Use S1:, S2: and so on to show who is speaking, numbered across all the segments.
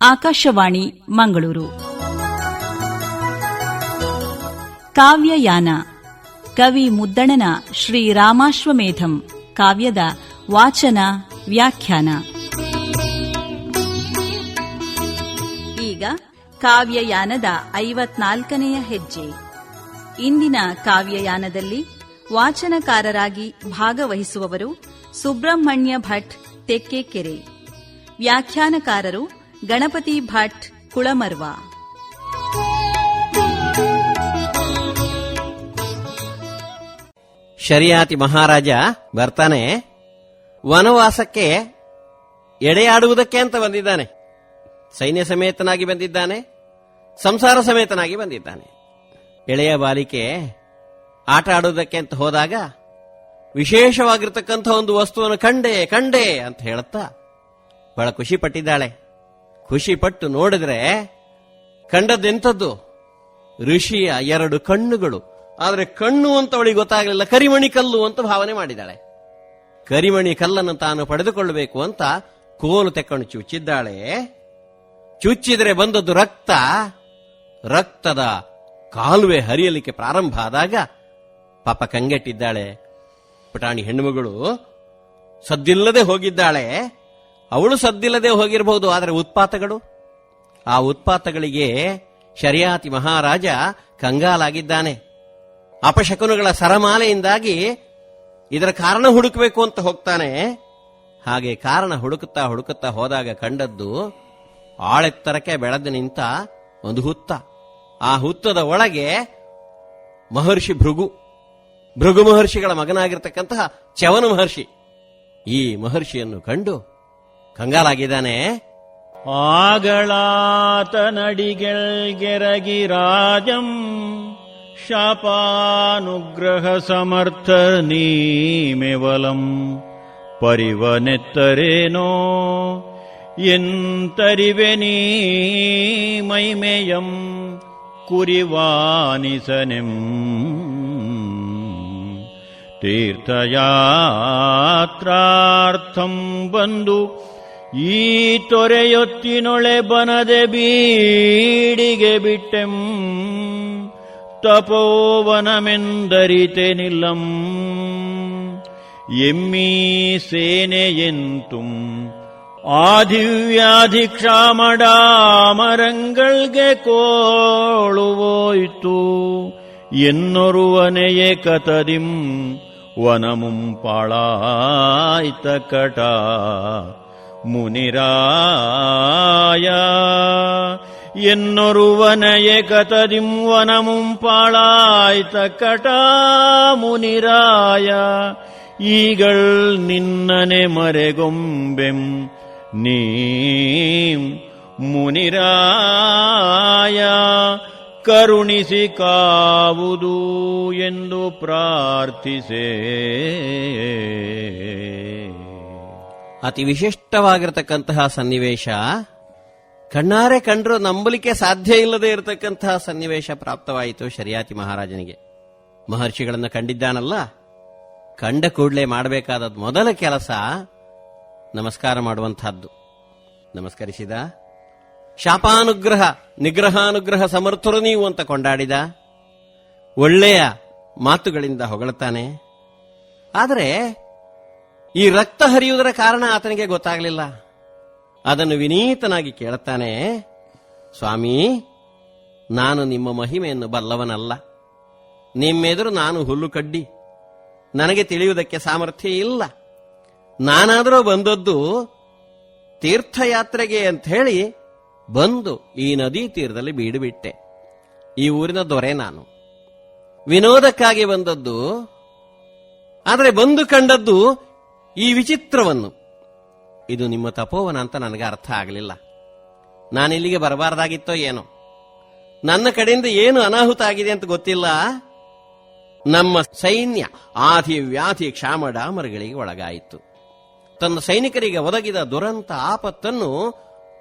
S1: ಆಕಾಶವಾಣಿ, ಮಂಗಳೂರು. ಕಾವ್ಯಯಾನ, ಕವಿ ಮುದ್ದಣನ ಶ್ರೀ ರಾಮಾಶ್ವಮೇಧಂ, ಕಾವ್ಯದ ವಾಚನ, ವ್ಯಾಖ್ಯಾನ. ಈಗ ಕಾವ್ಯಯಾನದ ಐವತ್ನಾಲ್ಕನೆಯ ಹೆಜ್ಜೆ. ಇಂದಿನ ಕಾವ್ಯಯಾನದಲ್ಲಿ ವಾಚನಕಾರರಾಗಿ ಭಾಗವಹಿಸುವವರು ಸುಬ್ರಹ್ಮಣ್ಯ ಭಟ್ ತೆಕ್ಕೆಕೆರೆ. ವ್ಯಾಖ್ಯಾನಕಾರರು ಗಣಪತಿ ಭಟ್ ಕುಳಮರ್ವ.
S2: ಶರಿಯಾತಿ ಮಹಾರಾಜ ಬರ್ತಾನೆ. ವನವಾಸಕ್ಕೆ ಎಡೆಯಾಡುವುದಕ್ಕೆ ಅಂತ ಬಂದಿದ್ದಾನೆ. ಸೈನ್ಯ ಸಮೇತನಾಗಿ ಬಂದಿದ್ದಾನೆ. ಸಂಸಾರ ಸಮೇತನಾಗಿ ಬಂದಿದ್ದಾನೆ. ಎಳೆಯ ಬಾಲಿಕೆ ಆಟ ಆಡುವುದಕ್ಕೆ ಅಂತ ಹೋದಾಗ ವಿಶೇಷವಾಗಿರ್ತಕ್ಕಂಥ ಒಂದು ವಸ್ತುವನ್ನು ಕಂಡೆ ಕಂಡೆ ಅಂತ ಹೇಳುತ್ತಾ ಬಹಳ ಖುಷಿ ಪಟ್ಟಿದ್ದಾಳೆ. ಖುಷಿ ಪಟ್ಟು ನೋಡಿದ್ರೆ ಕಂಡದ್ದೆಂಥದ್ದು ಋಷಿಯ ಎರಡು ಕಣ್ಣುಗಳು. ಆದರೆ ಕಣ್ಣು ಅಂತ ಅವಳಿಗೆ ಗೊತ್ತಾಗಲಿಲ್ಲ, ಕರಿಮಣಿ ಕಲ್ಲು ಅಂತ ಭಾವನೆ ಮಾಡಿದಾಳೆ ಕರಿಮಣಿ ಕಲ್ಲನ್ನು ತಾನು ಪಡೆದುಕೊಳ್ಳಬೇಕು ಅಂತ ಕೋಲು ತೆಕ್ಕೊಂಡು ಚುಚ್ಚಿದ್ದಾಳೆ. ಚುಚ್ಚಿದ್ರೆ ಬಂದದ್ದು ರಕ್ತ. ರಕ್ತದ ಕಾಲುವೆ ಹರಿಯಲಿಕ್ಕೆ ಪ್ರಾರಂಭ ಆದಾಗ ಪಾಪ ಕಂಗೆಟ್ಟಿದ್ದಾಳೆ. ಪುಟಾಣಿ ಹೆಣ್ಣುಮಗಳು ಸದ್ದಿಲ್ಲದೆ ಹೋಗಿದ್ದಾಳೆ. ಅವಳು ಸದ್ದಿಲ್ಲದೆ ಹೋಗಿರಬಹುದು ಆದರೆ ಉತ್ಪಾತಗಳು? ಆ ಉತ್ಪಾತಗಳಿಗೆ ಶರಿಯಾತಿ ಮಹಾರಾಜ ಕಂಗಾಲಾಗಿದ್ದಾನೆ. ಅಪಶಕುನಗಳ ಸರಮಾಲೆಯಿಂದಾಗಿ ಇದರ ಕಾರಣ ಹುಡುಕಬೇಕು ಅಂತ ಹೋಗ್ತಾನೆ. ಹಾಗೆ ಕಾರಣ ಹುಡುಕುತ್ತಾ ಹುಡುಕುತ್ತಾ ಹೋದಾಗ ಕಂಡದ್ದು, ಆಳೆತ್ತರಕ್ಕೆ ಬೆಳೆದು ನಿಂತ ಒಂದು ಹುತ್ತ. ಆ ಹುತ್ತದ ಒಳಗೆ ಮಹರ್ಷಿ ಭೃಗು. ಭೃಗು ಮಹರ್ಷಿಗಳ ಮಗನಾಗಿರ್ತಕ್ಕಂತಹ ಚವನ ಮಹರ್ಷಿ. ಈ ಮಹರ್ಷಿಯನ್ನು ಕಂಡು ಕಂಗಾಲಾಗಿದ್ದಾನೆ.
S3: ಆಗಳಾತನಡಿಗೆಳ್ಗೆರಗಿ ರಾಜಂ ಶಾಪಾನುಗ್ರಹ ಸಮರ್ಥ ನೀಮೆವಲಂ ಪರಿವನೆತ್ತರೇನೋ ಎಂತರಿವೆ ನೀ ಮೈಮೆಯಂ ಕುರಿವಾನಿಸನೆಂ. ತೀರ್ಥಯಾತ್ರಾರ್ಥಂ ಬಂದು ಈ ತೊರೆಯೊತ್ತಿನೊಳೆ ಬನದೆ ಬೀಡಿಗೆ ಬಿಟ್ಟೆಂ ತಪೋವನಮೆಂದರಿತೆ ನಿಲ್ಲಂ ಎಮ್ಮೀ ಸೇನೆಯೆಂತುಂ ಆದಿವ್ಯಾಧಿಕ್ಷಾಮಡಾಮರಂಗಳ್ಗೆ ಕೋಳುವೋಯ್ತು എന്നൊരുവനെയെ കതതിം വനമും പാളായ്ത്ത முனிராய என்னொருவனைய கததிம் வனமும் பாழாய்த்த கட்டா முனிராய ಈಗಳ್ ನಿನ್ನನೆ ಮರೆಗೊಂಬೆಂ ನೀಂ ಮುನಿರಾಯ ಕರುಣಿಸಿ ಕಾವುದು ಎಂದು ಪ್ರಾರ್ಥಿಸೇ
S2: ಅತಿ ವಿಶಿಷ್ಟವಾಗಿರತಕ್ಕಂತಹ ಸನ್ನಿವೇಶ. ಕಣ್ಣಾರೆ ಕಂಡ್ರು ನಂಬಲಿಕ್ಕೆ ಸಾಧ್ಯ ಇಲ್ಲದೆ ಇರತಕ್ಕಂತಹ ಸನ್ನಿವೇಶ ಪ್ರಾಪ್ತವಾಯಿತು ಶರಿಯಾತಿ ಮಹಾರಾಜನಿಗೆ. ಮಹರ್ಷಿಗಳನ್ನು ಕಂಡಿದ್ದಾನಲ್ಲ? ಕಂಡ ಕೂಡಲೇ ಮಾಡಬೇಕಾದ ಮೊದಲ ಕೆಲಸ ನಮಸ್ಕಾರ ಮಾಡುವಂತಹದ್ದು ನಮಸ್ಕರಿಸಿದ? ಶಾಪಾನುಗ್ರಹ, ನಿಗ್ರಹಾನುಗ್ರಹ ಸಮರ್ಥರು ನೀವು ಅಂತ ಕೊಂಡಾಡಿದ? ಒಳ್ಳೆಯ ಮಾತುಗಳಿಂದ ಹೊಗಳುತ್ತಾನೆ ಆದರೆ ಈ ರಕ್ತ ಹರಿಯುವುದರ ಕಾರಣ ಆತನಿಗೆ ಗೊತ್ತಾಗಲಿಲ್ಲ. ಅದನ್ನು ವಿನೀತನಾಗಿ ಕೇಳುತ್ತಾನೆ, ಸ್ವಾಮಿ, ನಾನು ನಿಮ್ಮ ಮಹಿಮೆಯನ್ನು ಬಲ್ಲವನಲ್ಲ. ನಿಮ್ಮೆದುರು ನಾನು ಹುಲ್ಲು ಕಡ್ಡಿ. ನನಗೆ ತಿಳಿಯುವುದಕ್ಕೆ ಸಾಮರ್ಥ್ಯ ಇಲ್ಲ. ನಾನಾದರೂ ಬಂದದ್ದು ತೀರ್ಥಯಾತ್ರೆಗೆ ಅಂತ ಹೇಳಿ ಬಂದು ಈ ನದಿ ತೀರದಲ್ಲಿ ಬೀಡುಬಿಟ್ಟೆ. ಈ ಊರಿನ ದೊರೆ ನಾನು. ವಿನೋದಕ್ಕಾಗಿ ಬಂದದ್ದು, ಆದರೆ ಬಂದು ಕಂಡದ್ದು ಈ ವಿಚಿತ್ರವನ್ನು. ಇದು ನಿಮ್ಮ ತಪೋವನ ಅಂತ ನನಗೆ ಅರ್ಥ ಆಗಲಿಲ್ಲ. ನಾನಿಲ್ಲಿಗೆ ಬರಬಾರ್ದಾಗಿತ್ತೋ ಏನೋ? ನನ್ನ ಕಡೆಯಿಂದ ಏನು ಅನಾಹುತ ಆಗಿದೆ ಅಂತ ಗೊತ್ತಿಲ್ಲ? ನಮ್ಮ ಸೈನ್ಯ ಆಧಿ ವ್ಯಾಧಿ ಕ್ಷಾಮ ಡಾಮರಗಳಿಗೆ ಒಳಗಾಯಿತು. ತನ್ನ ಸೈನಿಕರಿಗೆ ಒದಗಿದ ದುರಂತ ಆಪತ್ತನ್ನು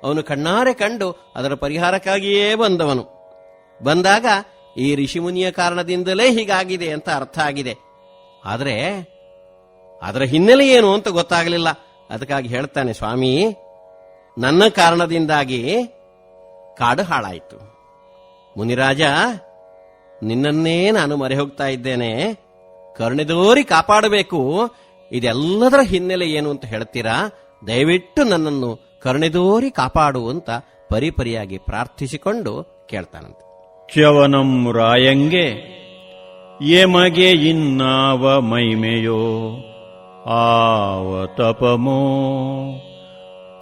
S2: ಅವನು ಕಣ್ಣಾರೆ ಕಂಡು ಅದರ ಪರಿಹಾರಕ್ಕಾಗಿಯೇ ಬಂದವನು. ಬಂದಾಗ ಈ ಋಷಿಮುನಿಯ ಕಾರಣದಿಂದಲೇ ಹೀಗಾಗಿದೆ ಅಂತ ಅರ್ಥ ಆಗಿದೆ. ಆದರೆ ಅದರ ಹಿನ್ನೆಲೆ ಏನು ಅಂತ ಗೊತ್ತಾಗಲಿಲ್ಲ. ಅದಕ್ಕಾಗಿ ಹೇಳ್ತಾನೆ, ಸ್ವಾಮಿ, ನನ್ನ ಕಾರಣದಿಂದಾಗಿ ಕಾಡು ಹಾಳಾಯಿತು. ಮುನಿರಾಜ, ನಿನ್ನನ್ನೇ ನಾನು ಮರೆ ಹೋಗ್ತಾ ಇದ್ದೇನೆ. ಕರ್ಣಿದೋರಿ ಕಾಪಾಡಬೇಕು. ಇದೆಲ್ಲದರ ಹಿನ್ನೆಲೆ ಏನು ಅಂತ ಹೇಳ್ತೀರಾ? ದಯವಿಟ್ಟು ನನ್ನನ್ನು ಕರ್ಣಿದೋರಿ ಕಾಪಾಡು ಅಂತ ಪರಿಪರಿಯಾಗಿ ಪ್ರಾರ್ಥಿಸಿಕೊಂಡು ಕೇಳ್ತಾನಂತೆ.
S3: ಚವನಂ ರಾಯಂಗೆ ಎಮಗೆ ಇನ್ನಾವ ಮೈಮೆಯೋ ಆವ ತಪಮೋ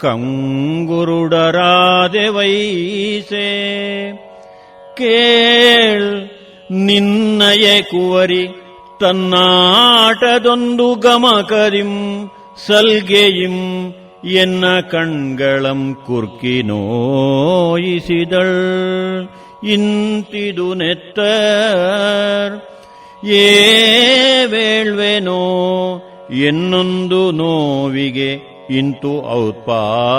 S3: ಕಂಗುರುಡರಾದೆ ವೈಸೆ ಕೇಳ್ ನಿನ್ನಯೆ ಕುವರಿ ತನ್ನಾಟದೊಂದು ಗಮಕರಿಂ ಸಲ್ಗೆಯಿಂ ಎನ್ನ ಕಣ್ಗಳಂ ಕುರ್ಕಿ ನೋಯಿಸಿದಳ್ ಇಂತಿದು ನೆತ್ತರ್ ಏ ವೇಳ್ವೆನೋ ಎನ್ನೊಂದು ನೋವಿಗೆ ಇಂತು ಔತ್ಪಾತಕಂಗಳೆಂದಂ.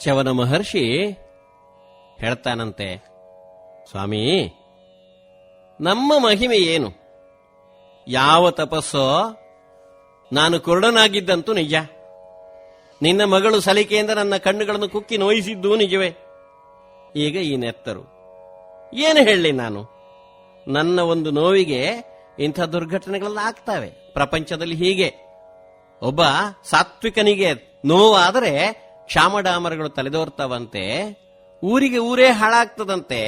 S2: ಚವನ ಮಹರ್ಷಿ ಹೇಳ್ತಾನಂತೆ, ಸ್ವಾಮಿ, ನಮ್ಮ ಮಹಿಮೆ ಏನು? ಯಾವ ತಪಸ್ಸೋ? ನಾನು ಕುರುಡನಾಗಿದ್ದಂತೂ ನಿಜ. ನಿನ್ನ ಮಗಳು ಸಲಿಕೆಯಿಂದ ನನ್ನ ಕಣ್ಣುಗಳನ್ನು ಕುಕ್ಕಿ ನೋಯಿಸಿದ್ದೂ ನಿಜವೇ. ಈಗ ಈ ನೆತ್ತರು, ಏನು ಹೇಳಲಿ ನಾನು? ನನ್ನ ಒಂದು ನೋವಿಗೆ ಇಂಥ ದುರ್ಘಟನೆಗಳೆಲ್ಲ ಆಗ್ತವೆ. ಪ್ರಪಂಚದಲ್ಲಿ ಹೀಗೆ. ಒಬ್ಬ ಸಾತ್ವಿಕನಿಗೆ ನೋವಾದರೆ ಕ್ಷಾಮಡಾಮರಗಳು ತಲೆದೋರ್ತವಂತೆ, ಊರಿಗೆ ಊರೇ ಹಾಳಾಗ್ತದಂತೆ,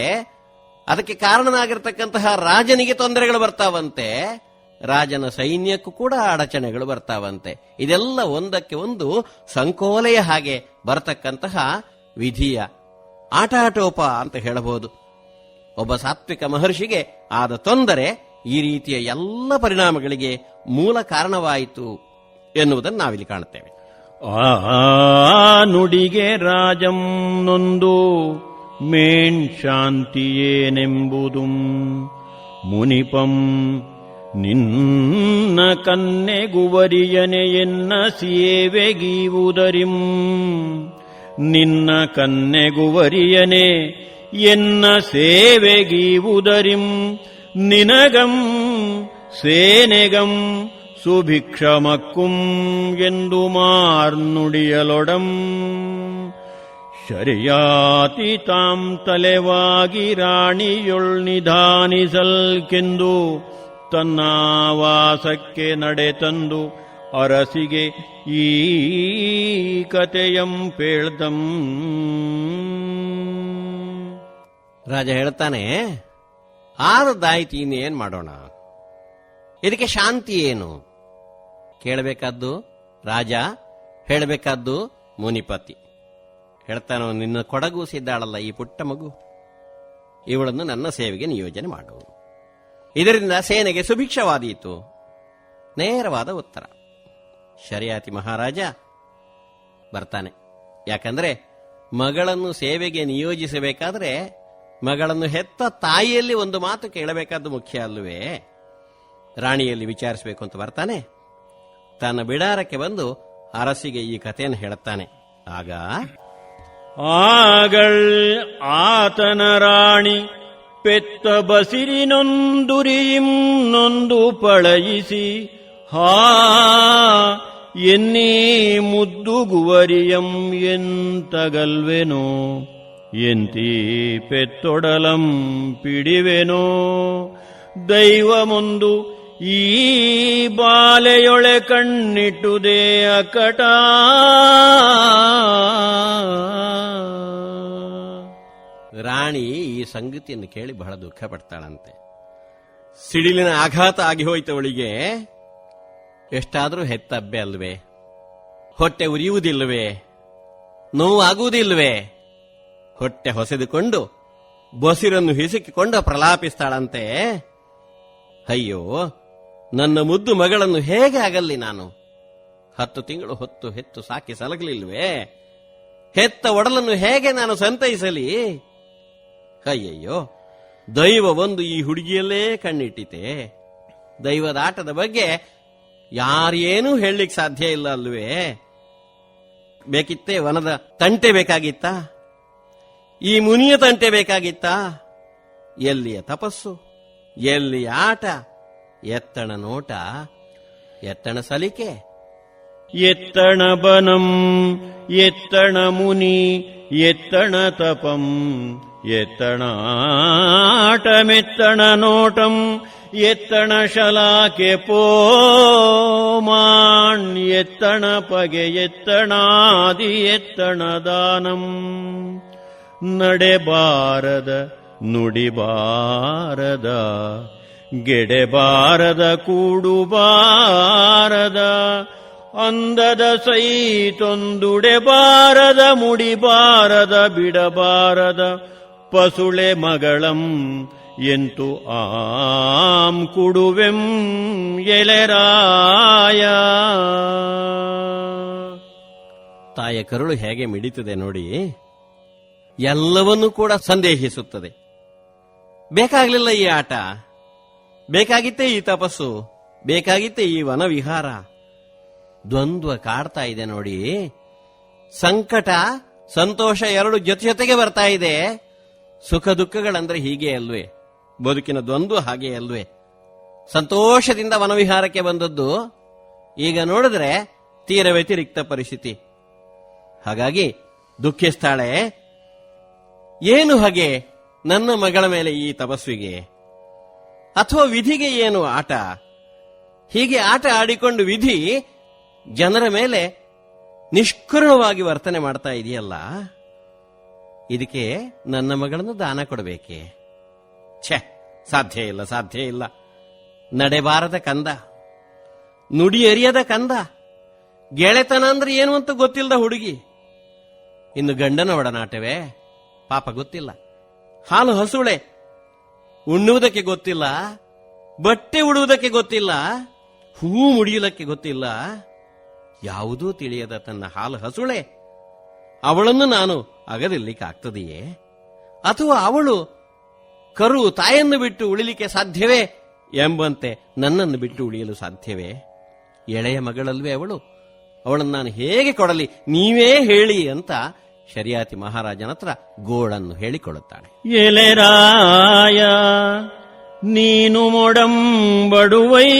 S2: ಅದಕ್ಕೆ ಕಾರಣನಾಗಿರ್ತಕ್ಕಂತಹ ರಾಜನಿಗೆ ತೊಂದರೆಗಳು ಬರ್ತಾವಂತೆ, ರಾಜನ ಸೈನ್ಯಕ್ಕೂ ಕೂಡ ಅಡಚಣೆಗಳು ಬರ್ತಾವಂತೆ. ಇದೆಲ್ಲ ಒಂದಕ್ಕೆ ಒಂದು ಸಂಕೋಲೆಯ ಹಾಗೆ ಬರತಕ್ಕಂತಹ ವಿಧಿಯ ಆಟಾಟೋಪ ಅಂತ ಹೇಳಬಹುದು. ಒಬ್ಬ ಸಾತ್ವಿಕ ಮಹರ್ಷಿಗೆ ಆದ ತೊಂದರೆ ಈ ರೀತಿಯ ಎಲ್ಲ ಪರಿಣಾಮಗಳಿಗೆ ಮೂಲ ಕಾರಣವಾಯಿತು ಎನ್ನುವುದನ್ನು ನಾವಿಲ್ಲಿ ಕಾಣುತ್ತೇವೆ.
S3: ಆ ನುಡಿಗೆ ರಾಜಂ ನೊಂದು ಮೇಣ್ ಶಾಂತಿಯೇನೆಂಬುದುಂ. ಮುನಿಪಂ, ನಿನ್ನ ಕನ್ನೆಗುವರಿಯನೆ ಎನ್ನ ಸೇವೆಗೀವುದರಿಂ ನಿನ್ನ ಕನ್ನೆಗುವರಿಯನೆ ಎನ್ನ ಸೇವೆಗೀವುದರಿಂ ನಿನಗಂ ಸೇನೆಗಂ ಸುಭಿಕ್ಷಮಕ್ಕುಂ ಎಂದು ಮಾರ್ನುಡಿಯಲೊಡಂ ಶರಿಯಾತಿ ತಾಂ ತಲೆವಾಗಿ ರಾಣಿಯೊಳ್ ನಿಧಾನಿಸಲ್ಕೆಂದು ತನ್ನ ವಾಸಕ್ಕೆ ನಡೆತಂದು ಅರಸಿಗೆ ಈ ಕತೆಯಂ ಪೇಳ್ದಂ
S2: ರಾಜ ಹೇಳ್ತಾನೆ ಆರದಾಯ್ತು ಇನ್ನು ಏನು ಮಾಡೋಣ? ಇದಕ್ಕೆ ಶಾಂತಿ ಏನು? ಕೇಳಬೇಕಾದ್ದು ರಾಜ, ಹೇಳಬೇಕಾದ್ದು ಮುನಿಪತಿ. ಹೇಳ್ತಾನೋ ನಿನ್ನ ಕೊಡಗೂಸಿದ್ದಾಳಲ್ಲ, ಈ ಪುಟ್ಟ ಮಗು. ಇವಳನ್ನು ನನ್ನ ಸೇವೆಗೆ ನಿಯೋಜನೆ ಮಾಡು. ಇದರಿಂದ ಸೇನೆಗೆ ಸುಭಿಕ್ಷವಾದೀತು. ನೇರವಾದ ಉತ್ತರ. ಶರಿಯಾತಿ ಮಹಾರಾಜ ಬರ್ತಾನೆ. ಯಾಕಂದ್ರೆ ಮಗಳನ್ನು ಸೇವೆಗೆ ನಿಯೋಜಿಸಬೇಕಾದ್ರೆ ಮಗಳನ್ನು ಹೆತ್ತ ತಾಯಿಯಲ್ಲಿ ಒಂದು ಮಾತು ಕೇಳಬೇಕಾದ್ದು ಮುಖ್ಯ ಅಲ್ಲವೇ? ರಾಣಿಯಲ್ಲಿ ವಿಚಾರಿಸಬೇಕು ಅಂತ ಬರ್ತಾನೆ. ತನ್ನ ಬಿಡಾರಕ್ಕೆ ಬಂದು ಅರಸಿಗೆ ಈ ಕಥೆಯನ್ನು ಹೇಳುತ್ತಾನೆ. ಆಗ
S3: ಆಗಳ್ ಆತನ ರಾಣಿ ಪೆತ್ತ ಬಸಿರಿನೊಂದುರಿಯಿಂ ನೊಂದು ಪಳಯಿಸಿ, ಹಾ, ಎನ್ನೀ ಮುದ್ದುಗುವರಿಯಂ ಎಂತಗಲ್ವೆನೋ? ಎಂತೀ ಪೆತ್ತೊಡಲಂ ಪಿಡಿವೆನೋ? ದೈವಮೊಂದು ಈ ಬಾಲೆಯೊಳೆ ಕಣ್ಣಿಟ್ಟುದೇ ಅಕಟ.
S2: ರಾಣಿ ಈ ಸಂಗತಿಯನ್ನು ಕೇಳಿ ಬಹಳ ದುಃಖ ಪಡ್ತಾಳಂತೆ. ಸಿಡಿಲಿನ ಆಘಾತ ಆಗಿ ಹೋಯ್ತವಳಿಗೆ ಎಷ್ಟಾದರೂ ಹೆತ್ತಬ್ಬೆ ಅಲ್ವೇ? ಹೊಟ್ಟೆ ಉರಿಯುವುದಿಲ್ಲವೇ ನೋವಾಗುವುದಿಲ್ವೇ? ಹೊಟ್ಟೆ ಹೊಸೆದುಕೊಂಡು ಬಸಿರನ್ನು ಹಿಸುಕಿಕೊಂಡು ಪ್ರಲಾಪಿಸ್ತಾಳಂತೆ. ಅಯ್ಯೋ, ನನ್ನ ಮುದ್ದು ಮಗಳನ್ನು ಹೇಗೆ ಆಗಲ್ಲಿ ನಾನು? ಹತ್ತು ತಿಂಗಳು ಹೊತ್ತು ಹೆತ್ತು ಸಾಕಿ ಸಲಗಲಿಲ್ವೇ? ಹೆತ್ತ ಒಡಲನ್ನು ಹೇಗೆ ನಾನು ಸಂತೈಸಲಿ? ಅಯ್ಯಯ್ಯೋ ದೈವ ಒಂದು ಈ ಹುಡುಗಿಯಲ್ಲೇ ಕಣ್ಣಿಟ್ಟಿತೆ. ದೈವದ ಆಟದ ಬಗ್ಗೆ ಯಾರೇನೂ ಹೇಳಲಿಕ್ಕೆ ಸಾಧ್ಯ ಇಲ್ಲ ಅಲ್ವೇ ಬೇಕಿತ್ತೇ ವನದ ತಂಟೆ ಬೇಕಾಗಿತ್ತಾ? ಈ ಮುನಿಯ ತಂಟೆ ಬೇಕಾಗಿತ್ತಾ? ಎಲ್ಲಿಯ ತಪಸ್ಸು? ಎಲ್ಲಿಯ ಆಟ? ಎತ್ತಣ ನೋಟ? ಎತ್ತಣ ಸಲಿಕೆ?
S3: ಎತ್ತಣ ಬನಂ, ಎತ್ತಣ ಮುನಿ, ಎತ್ತಣ ತಪಂ ಮೆತ್ತಣ ನೋಟಂ, ಎತ್ತಣ ಶಲಾಕೆ ಪೋಮಾಣ್ ಎತ್ತಣ ಪಗೆ ಎತ್ತಣಾದಿ ಎತ್ತಣ ದಾನಂ. ನಡೆಬಾರದ, ನುಡಿಬಾರದ, ಗೆಡೆಬಾರದ, ಕೂಡುಬಾರದ, ಅಂದದ ಸೈತೊಂದುಡೆಬಾರದ, ಮುಡಿಬಾರದ, ಬಿಡಬಾರದ, ಪಸುಳೆ ಮಗಳಂ ಎಂತು ಆಂ ಕುಡುವೆಂ ಎಲೆರಾಯ.
S2: ತಾಯ ಕರುಳು ಹೇಗೆ ಮಿಡಿತದೆ ನೋಡಿ. ಎಲ್ಲವನ್ನೂ ಕೂಡ ಸಂದೇಹಿಸುತ್ತದೆ. ಬೇಕಾಗಲಿಲ್ಲ ಈ ಆಟ. ಬೇಕಾಗಿತ್ತೇ ಈ ತಪಸ್ಸು. ಬೇಕಾಗಿತ್ತೇ ಈ ವನವಿಹಾರ. ದ್ವಂದ್ವ ಕಾಡ್ತಾ ಇದೆ ನೋಡಿ. ಸಂಕಟ, ಸಂತೋಷ ಎರಡು ಜೊತೆ ಜೊತೆಗೆ ಬರ್ತಾ ಇದೆ. ಸುಖ ದುಃಖಗಳಂದ್ರೆ ಹೀಗೆ ಅಲ್ವೇ. ಬದುಕಿನ ದ್ವಂದ್ವ ಹಾಗೆ ಅಲ್ವೇ. ಸಂತೋಷದಿಂದ ವನವಿಹಾರಕ್ಕೆ ಬಂದದ್ದು. ಈಗ ನೋಡಿದ್ರೆ ತೀರ ವ್ಯತಿರಿಕ್ತ ಪರಿಸ್ಥಿತಿ. ಹಾಗಾಗಿ ದುಃಖಿಸ್ತಾಳೆ ಏನು ಹಾಗೆ ನನ್ನ ಮಗಳ ಮೇಲೆ ಈ ತಪಸ್ವಿಗೆ? ಅಥವಾ ವಿಧಿಗೆ ಏನು ಆಟ? ಹೀಗೆ ಆಟ ಆಡಿಕೊಂಡು ವಿಧಿ ಜನರ ಮೇಲೆ ನಿಷ್ಕರುಣವಾಗಿ ವರ್ತನೆ ಮಾಡ್ತಾ ಇದೆಯಲ್ಲ? ಇದಕ್ಕೆ ನನ್ನ ಮಗಳನ್ನು ದಾನ ಕೊಡಬೇಕೆ? ಛೆ, ಸಾಧ್ಯ ಇಲ್ಲ ಸಾಧ್ಯ ಇಲ್ಲ. ನಡೆಬಾರದ ಕಂದ ನುಡಿ ಅರಿಯದ ಕಂದ, ಗೆಳೆತನ ಅಂದ್ರೆ ಏನು ಅಂತ ಗೊತ್ತಿಲ್ಲದ ಹುಡುಗಿ. ಇನ್ನು ಗಂಡನ ಒಡನಾಟವೇ? ಪಾಪ ಗೊತ್ತಿಲ್ಲ. ಹಾಲು ಹಸುಳೆ ಉಣ್ಣುವುದಕ್ಕೆ ಗೊತ್ತಿಲ್ಲ, ಬಟ್ಟೆ ಉಡುವುದಕ್ಕೆ ಗೊತ್ತಿಲ್ಲ, ಹೂ ಮುಡಿಯಲಕ್ಕೆ ಗೊತ್ತಿಲ್ಲ. ಯಾವುದೂ ತಿಳಿಯದ ತನ್ನ ಹಾಲು ಹಸುಳೆ, ಅವಳನ್ನು ನಾನು ಅಗದಿರ್ಲಿಕ್ಕಾಗ್ತದೆಯೇ ಅಥವಾ ಅವಳು ಕರು ತಾಯನ್ನು ಬಿಟ್ಟು ಉಳಿಲಿಕ್ಕೆ ಸಾಧ್ಯವೇ ಎಂಬಂತೆ ನನ್ನನ್ನು ಬಿಟ್ಟು ಉಳಿಯಲು ಸಾಧ್ಯವೇ? ಎಳೆಯ ಮಗಳಲ್ವೇ ಅವಳು? ಅವಳನ್ನು ನಾನು ಹೇಗೆ ಕೊಡಲಿ? ನೀವೇ ಹೇಳಿ ಅಂತ ಶರಿಯಾತಿ ಮಹಾರಾಜನ ಹತ್ರ ಗೋಳನ್ನು ಹೇಳಿಕೊಳ್ಳುತ್ತಾಳೆ
S3: ಎಲೆರಾಯ, ನೀನು ಮೊಡಂಬಡುವೈ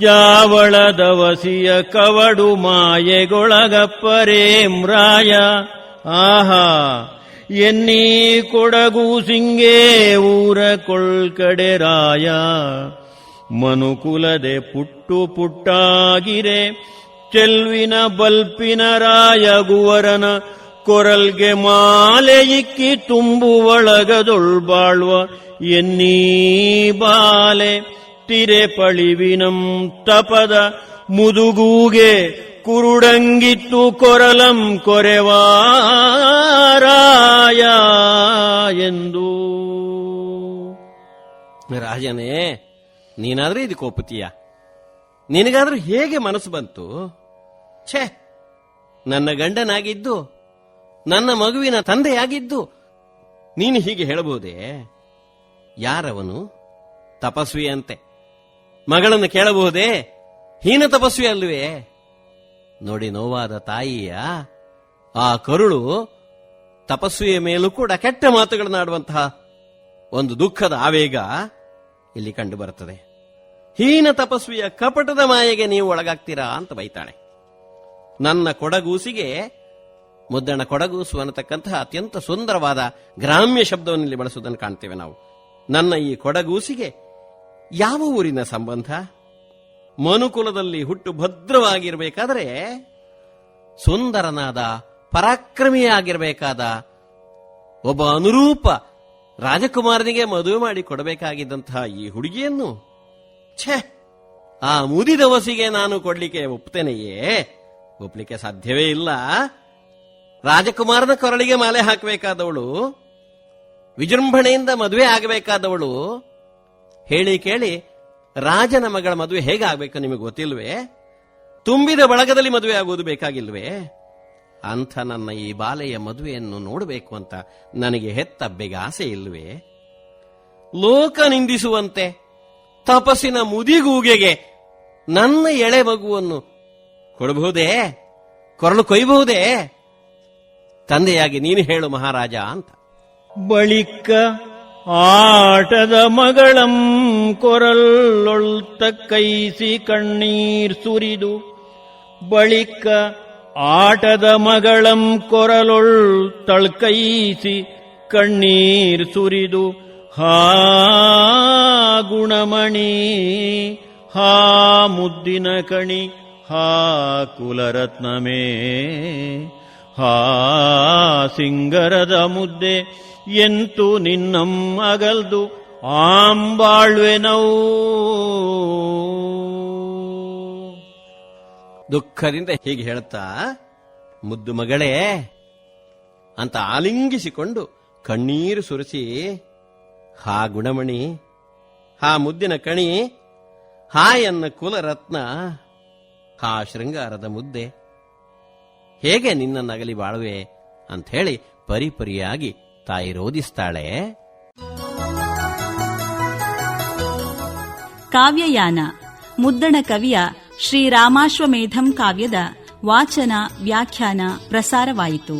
S3: ಜಾವಳದವಸಿಯ ಕವಡು ಮಾಯೆಗೊಳಗಪ್ಪರೇಮ್ರಾಯ, ಆಹಾ, ಎನ್ನೀ ಕೊಡಗು ಸಿಂಗೇ ಊರ ಕೊಳ್ಕಡೆ ರಾಯ, ಮನುಕುಲದೆ ಪುಟ್ಟು ಪುಟ್ಟಾಗಿರೆ ಚೆಲ್ವಿನ ಬಲ್ಪಿನ ರಾಯಗುವರನ ಕೊರಲ್ಗೆ ಮಾಲೆ ಇಕ್ಕಿ ತುಂಬು ಒಳಗದೊಳ್ಬಾಳ್ವ ಎನ್ನೀ ಬಾಲೆ. ತಿರೆ ಪಳಿವಿನಂ ತಪದ ಮುದುಗೂಗೆ ಕುರುಡಂಗಿತ್ತು ಕೊರಲಂ ಕೊರೆವಾರಾಯ ಎಂದು.
S2: ರಾಜನೇ, ನೀನಾದ್ರೆ ಇದಕ್ಕೆ ಒಪ್ಪುತ್ತೀಯ? ನಿನಗಾದ್ರೂ ಹೇಗೆ ಮನಸ್ಸು ಬಂತು? ಛೇ, ನನ್ನ ಗಂಡನಾಗಿದ್ದು, ನನ್ನ ಮಗುವಿನ ತಂದೆಯಾಗಿದ್ದು, ನೀನು ಹೀಗೆ ಹೇಳಬಹುದೇ? ಯಾರವನು? ತಪಸ್ವಿ ಅಂತೆ ಮಗಳನ್ನು ಕೇಳಬಹುದೇ? ಹೀನ ತಪಸ್ವಿ ಅಲ್ವೇ ನೋಡಿ, ನೋವಾದ ತಾಯಿಯ ಆ ಕರುಳು ತಪಸ್ವಿಯ ಮೇಲೂ ಕೂಡ ಕೆಟ್ಟ ಮಾತುಗಳನ್ನಾಡುವಂತಹ ಒಂದು ದುಃಖದ ಆವೇಗ ಇಲ್ಲಿ ಕಂಡು ಬರುತ್ತದೆ ಹೀನ ತಪಸ್ವಿಯ ಕಪಟದ ಮಾಯೆಗೆ ನೀವು ಒಳಗಾಗ್ತೀರಾ ಅಂತ ಬೈತಾಳೆ. ನನ್ನ ಕೊಡಗೂಸಿಗೆ ಮುದ್ದಣ ಕೊಡಗೂಸು ಅನ್ನತಕ್ಕಂತಹ ಅತ್ಯಂತ ಸುಂದರವಾದ ಗ್ರಾಮ್ಯ ಶಬ್ದವನ್ನು ಇಲ್ಲಿ ಬಳಸುವುದನ್ನು ಕಾಣ್ತೇವೆ ನಾವು. ನನ್ನ ಈ ಕೊಡಗೂಸಿಗೆ ಯಾವ ಊರಿನ ಸಂಬಂಧ? ಮನುಕುಲದಲ್ಲಿ ಹುಟ್ಟು ಭದ್ರವಾಗಿರಬೇಕಾದರೆ ಸುಂದರನಾದ ಪರಾಕ್ರಮಿಯಾಗಿರಬೇಕಾದ ಒಬ್ಬ ಅನುರೂಪ ರಾಜಕುಮಾರನಿಗೆ ಮದುವೆ ಮಾಡಿ ಕೊಡಬೇಕಾಗಿದ್ದಂತಹ ಈ ಹುಡುಗಿಯನ್ನು ಛೇ. ಆ ಮುದಿದ ವಸಿಗೆ ನಾನು ಕೊಡ್ಲಿಕ್ಕೆ ಒಪ್ತೇನೆಯೇ ಒಪ್ಲಿಕ್ಕೆ ಸಾಧ್ಯವೇ ಇಲ್ಲ. ರಾಜಕುಮಾರನ ಕೊರಳಿಗೆ ಮಾಲೆ ಹಾಕಬೇಕಾದವಳು, ವಿಜೃಂಭಣೆಯಿಂದ ಮದುವೆ ಆಗಬೇಕಾದವಳು. ಹೇಳಿ ಕೇಳಿ, ರಾಜನ ಮಗಳ ಮದುವೆ ಹೇಗಾಗಬೇಕು ನಿಮಗೆ ಗೊತ್ತಿಲ್ವೇ? ತುಂಬಿದ ಬಳಗದಲ್ಲಿ ಮದುವೆ ಆಗುವುದು ಬೇಕಾಗಿಲ್ವೇ? ಅಂಥ ನನ್ನ ಈ ಬಾಲೆಯ ಮದುವೆಯನ್ನು ನೋಡಬೇಕು ಅಂತ ನನಗೆ ಹೆತ್ತ ಆಸೆ ಇಲ್ವೇ? ಲೋಕ ನಿಂದಿಸುವಂತೆ ತಪಸ್ಸಿನ ಮುದಿಗೂಗೆಗೆ ನನ್ನ ಎಳೆ ಮಗುವನ್ನು ಕೊಡಬಹುದೇ? ಕೊರಳು ಕೊಯ್ಬಹುದೇ ತಂದೆಯಾಗಿ ನೀನು ಹೇಳು ಮಹಾರಾಜ ಅಂತ.
S3: ಬಳಿಕ ಆಟದ ಮಗಳಂ ಕೊರಲ್ಲೊಳ್ತ ಕೈಸಿ ಕಣ್ಣೀರ್ ಸುರಿದು, ಬಳಿಕ ಆಟದ ಮಗಳಂ ಕೊರಲೊಳ್ ತಳ್ಕೈಸಿ ಕಣ್ಣೀರ್ ಸುರಿದು ಹಾ ಗುಣಮಣಿ, ಹಾ ಮುದ್ದಿನ ಕಣಿ, ಹಾ ಕುಲರತ್ನಮೇ, ಹಾ ಸಿಂಗರದ ಮುದ್ದೆ ಎಂತು ನಿನ್ನಂ ಅಗಲ್ದು ಆಂಬಾಳ್ವೆನವು
S2: ದುಃಖದಿಂದ ಹೀಗೆ ಹೇಳ್ತಾ, ಮುದ್ದು ಮಗಳೇ, ಅಂತ ಆಲಿಂಗಿಸಿಕೊಂಡು ಕಣ್ಣೀರು ಸುರಿಸಿ ಹಾ ಗುಣಮಣಿ, ಹಾ ಮುದ್ದಿನ ಕಣಿ, ಹಾ ಎನ್ನ ಕುಲರತ್ನ, ಹಾ ಶೃಂಗಾರದ ಮುದ್ದೆ. ಹೇಗೆ ನಿನ್ನ ನಗಲಿ ಬಾಳುವೆ ಅಂತ ಹೇಳಿ ಪರಿಪರಿಯಾಗಿ ತಾಯಿ ರೋಧಿಸ್ತಾಳೆ
S1: ಕಾವ್ಯಯಾನ, ಮುದ್ದಣ ಕವಿಯ ಶ್ರೀರಾಮಾಶ್ವಮೇಧಂ ಕಾವ್ಯದ ವಾಚನ, ವ್ಯಾಖ್ಯಾನ, ಪ್ರಸಾರವಾಯಿತು.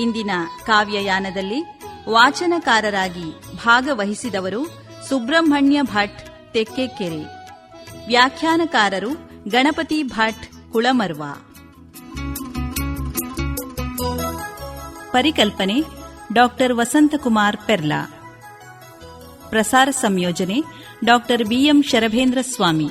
S1: ಇಂದಿನ ಕಾವ್ಯಯಾನದಲ್ಲಿ ವಾಚನಕಾರರಾಗಿ ಭಾಗವಹಿಸಿದವರು ಸುಬ್ರಹ್ಮಣ್ಯ ಭಟ್ ತೆಕ್ಕೆಕೆರೆ. ವ್ಯಾಖ್ಯಾನಕಾರರು ಗಣಪತಿ ಭಟ್ ಕುಳಮರ್ವ. ಪರಿಕಲ್ಪನೆ ಡಾಕ್ಟರ್ ವಸಂತಕುಮಾರ್ ಪೆರ್ಲಾ. ಪ್ರಸಾರ ಸಂಯೋಜನೆ ಡಾಕ್ಟರ್ ಬಿಎಂ ಶರಭೇಂದ್ರ ಸ್ವಾಮಿ.